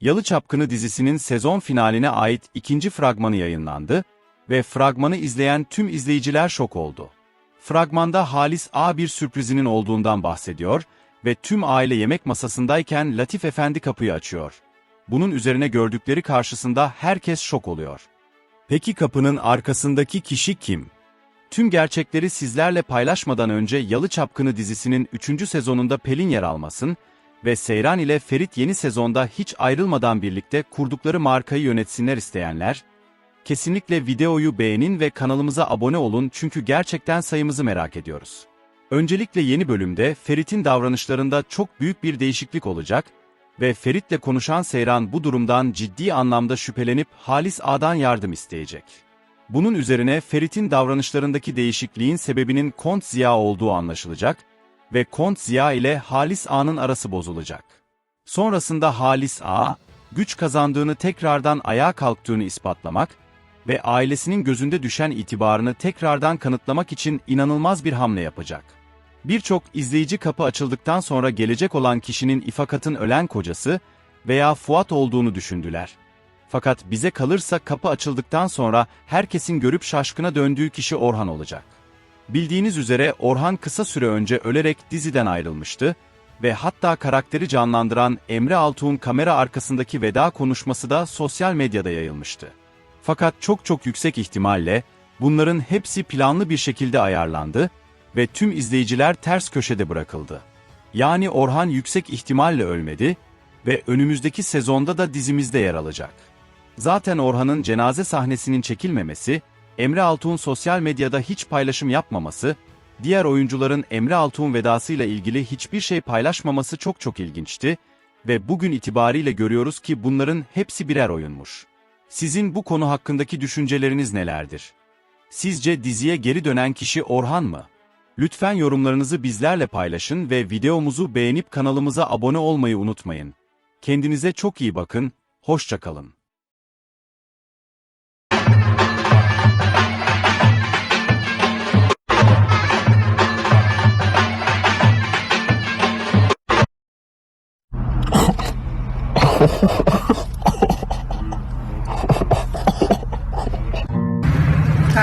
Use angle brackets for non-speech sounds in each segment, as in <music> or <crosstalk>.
Yalı Çapkını dizisinin sezon finaline ait ikinci fragmanı yayınlandı ve fragmanı izleyen tüm izleyiciler şok oldu. Fragmanda Halis A bir sürprizinin olduğundan bahsediyor ve tüm aile yemek masasındayken Latif Efendi kapıyı açıyor. Bunun üzerine gördükleri karşısında herkes şok oluyor. Peki kapının arkasındaki kişi kim? Tüm gerçekleri sizlerle paylaşmadan önce Yalı Çapkını dizisinin 3. sezonunda Pelin yer almasın ve Seyran ile Ferit yeni sezonda hiç ayrılmadan birlikte kurdukları markayı yönetsinler isteyenler, kesinlikle videoyu beğenin ve kanalımıza abone olun çünkü gerçekten sayımızı merak ediyoruz. Öncelikle yeni bölümde Ferit'in davranışlarında çok büyük bir değişiklik olacak ve Ferit'le konuşan Seyran bu durumdan ciddi anlamda şüphelenip Halis A'dan yardım isteyecek. Bunun üzerine Ferit'in davranışlarındaki değişikliğin sebebinin Kont Ziya olduğu anlaşılacak ve Kont Ziya ile Halis A'nın arası bozulacak. Sonrasında Halis A, güç kazandığını tekrardan ayağa kalktığını ispatlamak ve ailesinin gözünde düşen itibarını tekrardan kanıtlamak için inanılmaz bir hamle yapacak. Birçok izleyici kapı açıldıktan sonra gelecek olan kişinin İfakat'ın ölen kocası veya Fuat olduğunu düşündüler. Fakat bize kalırsa kapı açıldıktan sonra herkesin görüp şaşkına döndüğü kişi Orhan olacak. Bildiğiniz üzere Orhan kısa süre önce ölerek diziden ayrılmıştı ve hatta karakteri canlandıran Emre Altuğ'un kamera arkasındaki veda konuşması da sosyal medyada yayılmıştı. Fakat çok çok yüksek ihtimalle bunların hepsi planlı bir şekilde ayarlandı ve tüm izleyiciler ters köşede bırakıldı. Yani Orhan yüksek ihtimalle ölmedi ve önümüzdeki sezonda da dizimizde yer alacak. Zaten Orhan'ın cenaze sahnesinin çekilmemesi, Emre Altuğ'un sosyal medyada hiç paylaşım yapmaması, diğer oyuncuların Emre Altuğ'un vedasıyla ilgili hiçbir şey paylaşmaması çok çok ilginçti ve bugün itibariyle görüyoruz ki bunların hepsi birer oyunmuş. Sizin bu konu hakkındaki düşünceleriniz nelerdir? Sizce diziye geri dönen kişi Orhan mı? Lütfen yorumlarınızı bizlerle paylaşın ve videomuzu beğenip kanalımıza abone olmayı unutmayın. Kendinize çok iyi bakın, hoşça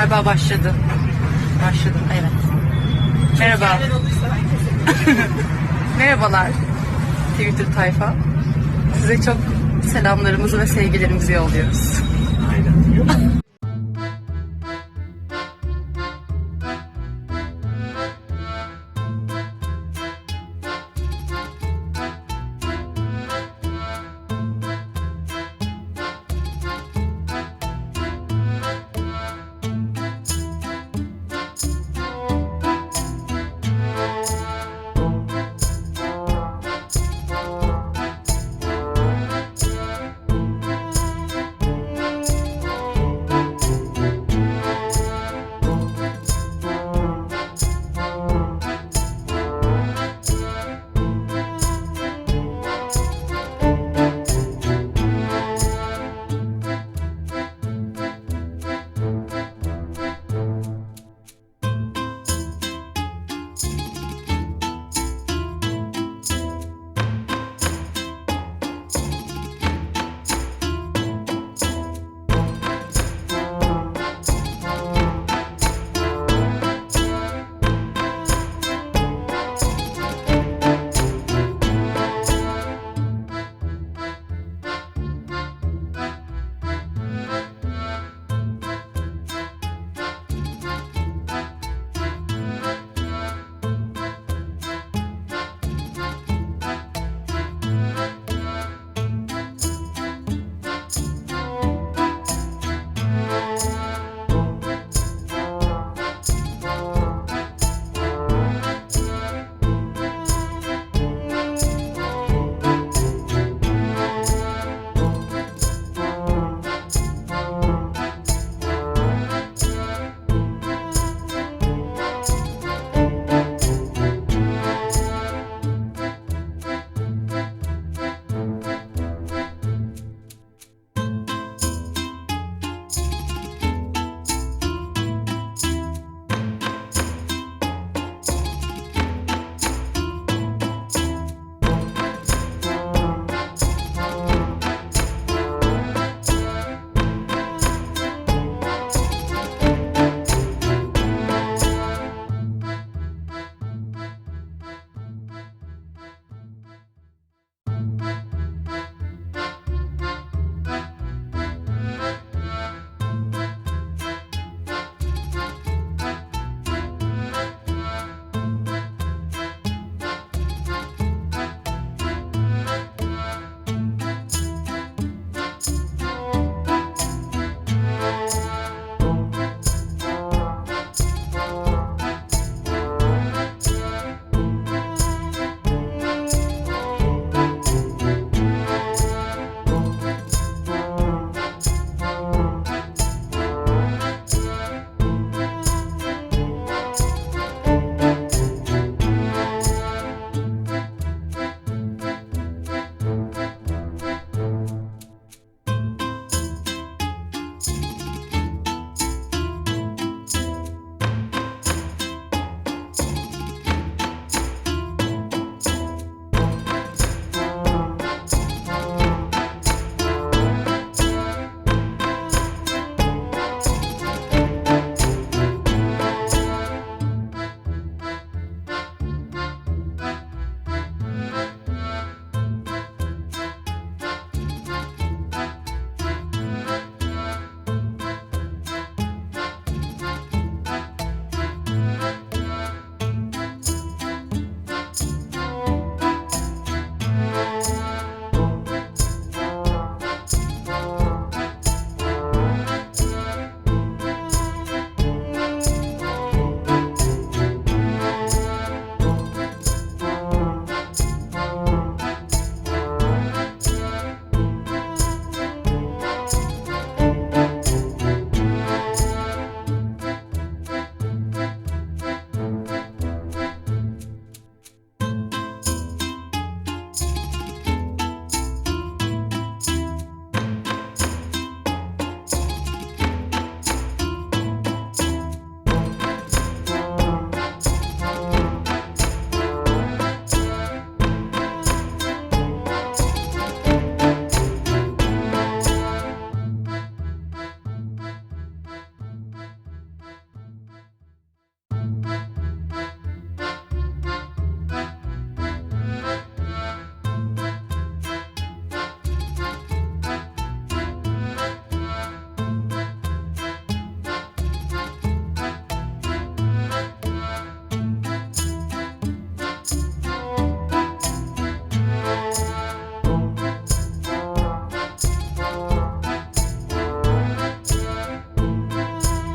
Galiba başladı. Başladı, evet. Merhaba. <laughs> Merhabalar Twitter tayfa. Size çok selamlarımızı ve sevgilerimizi yolluyoruz.